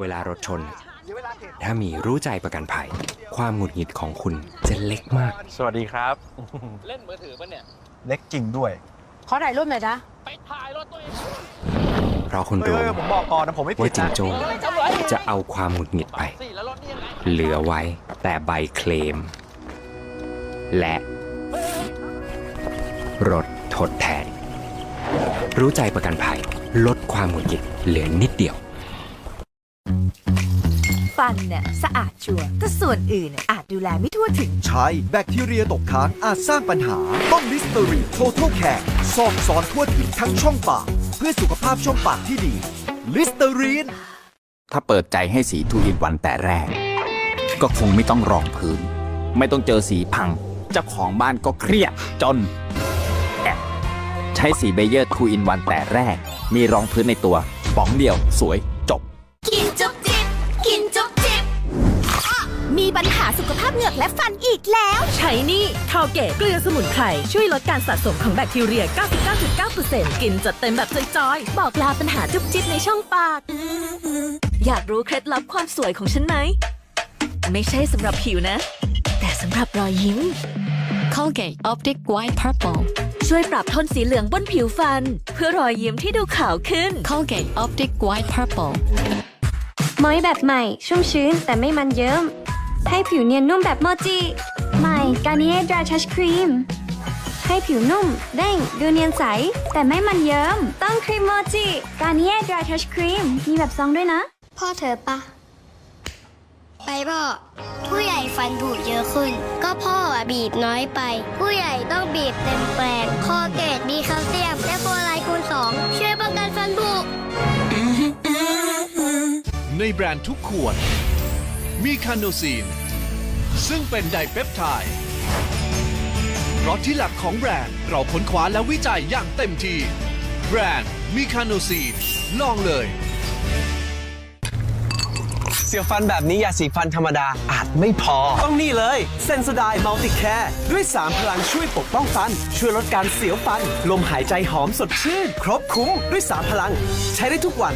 เวลารถชน ถ้ามีรู้ใจประกันภัย ความหงุดหงิดของคุณจะเล็กมาก สวัสดีครับ เล่นมือถือปะเนี่ย เล็กจริงด้วย ขอถ่ายรูปหน่อยนะไปถ่ายรถตัวเองเพราะคุณเฮ้ยรู้เฮ้ยผมบอกก่อนนะผมไม่ผิว่าดจิงนะโจ้จะเอาความหงุดหงิดไปสิแล้วรถนี่ยังไงเหลือไว้แต่ใบเคลม และ รถทดแทน รู้ใจประกันภัย ลดความหงุดหงิดเหลือนิดเดียว ฟันเนี่ยสะอาดชัวร์แต่ส่วนอื่นน่ะอาจดูแลไม่ทั่วถึง ใช่แบคทีเรียตกค้างอาจสร้างปัญหา ต้องลิสเตอรีโทท l แคร์ซอกซอนทั่วถึงทั้งช่องปาก เพื่อสุขภาพช่องปากที่ดีลิสเตอรีนถ้าเปิดใจให้สีทูอินวันแต่แรก ก็คงไม่ต้องรองพื้น ไม่ต้องเจอสีพัง เจ้าของบ้านก็เครียดจนแอะใช้สีเบเยอร์ทูอินวันแต่แรก มีรองพื้นในตัวป๋องเดียวสวย กและฟันอีกแล้ว ใช้นี่คาเกตเกลือสมุนไพรช่วยลดการสะสมของแบคทีเรีย 99.9%กินจัดเต็มแบบจอยๆ บอกลาปัญหาจุ๊บจิ๊บในช่องปาก อยากรู้เคล็ดลับความสวยของฉันไหม ไม่ใช่สำหรับผิวนะ แต่สำหรับรอยยิ้ม Colgate Optic White Purple ช่วยปรับโทนสีเหลืองบนผิวฟัน เพื่อรอยยิ้มที่ดูขาวขึ้น Colgate Optic White Purple มอยแบบใหม่ ชุ่มชื้นแต่ไม่มันเยิ้ม ให้ผิวเนียนนุ่มแบบโมจิใหม่กา r นิเอ Dry Touch Cream ให้ผิวนุ่ม เด้ง ดูเนียนใส แต่ไม่มันเยิ้ม ต้องครีมโมจิกา r นิเอ Dry Touch Cream มีแบบซองด้วยนะ พ่อเธอปะ ไปพ่อ ผู้ใหญ่ฟันผุเยอะขึ้น ก็พ่ออะบีบน้อยไป ผู้ใหญ่ต้องบีบเต็มแปลงคอเกตมีแคลเซียมและโฟไลด์คูณสองช่วยป้องกันฟันผุในแบรนด์ทุกขวด มีคาโนซีน ซึ่งเป็นไดเปปไทด์เพราะที่หลักของแบรนด์เราค้นคว้าและวิจัยอย่างเต็มที่ แบรนด์มีคาโนซีน ลองเลย เสียวฟันแบบนี้ยาสีฟันธรรมดาอาจไม่พอ ต้องนี่เลยเซน o ไดมัลติแคร์ด้วย3พลังช่วยปกป้องฟัน ช่วยลดการเสียวฟัน ลมหายใจหอมสดชื่น ครบคุ้มด้วย3พลัง ใช้ได้ทุกวัน